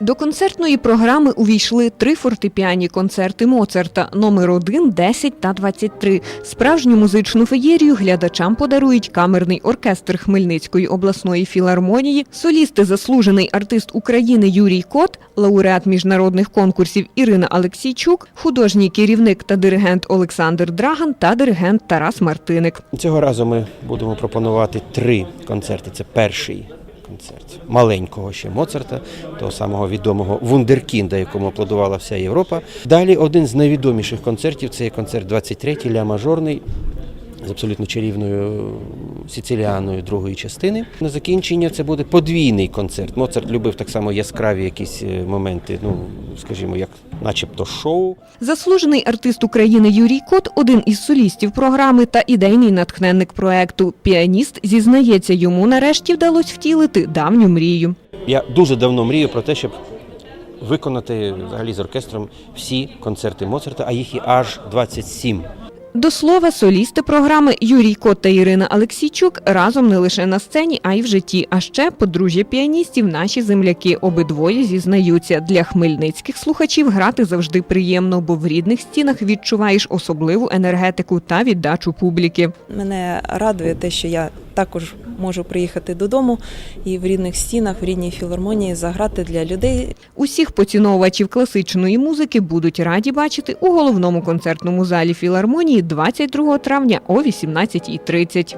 До концертної програми увійшли три фортепіані концерти Моцарта номер 1, 10 та 23. Справжню музичну феєрію глядачам подарують камерний оркестр Хмельницької обласної філармонії, солісти заслужений артист України Юрій Кот, лауреат міжнародних конкурсів Ірина Алексійчук, художній керівник та диригент Олександр Драган та диригент Тарас Мартиник. Цього разу ми будемо пропонувати три концерти. Це перший концерт маленького ще Моцарта, того самого відомого Вундеркінда, якому аплодувала вся Європа. Далі один з найвідоміших концертів це є концерт 23-й ля мажорний. З абсолютно чарівною сіциліаною другої частини. На закінчення це буде подвійний концерт. Моцарт любив так само яскраві якісь е, моменти, ну скажімо, як начебто шоу. Заслужений артист України Юрій Кот один із солістів програми та ідейний натхненник проекту. Піаніст зізнається, йому нарешті вдалося втілити давню мрію. Я дуже давно мрію про те, щоб виконати взагалі з оркестром всі концерти Моцарта, а їх і аж 27. До слова, солісти програми Юрій Кот та Ірина Алексійчук разом не лише на сцені, а й в житті. А ще подружжя піаністів, наші земляки. Обидвоє зізнаються, для хмельницьких слухачів грати завжди приємно, бо в рідних стінах відчуваєш особливу енергетику та віддачу публіки. Мене радує те, що я також можу приїхати додому і в рідних стінах, в рідній філармонії заграти для людей. Усіх поціновувачів класичної музики будуть раді бачити у головному концертному залі філармонії 22 травня о 18.30.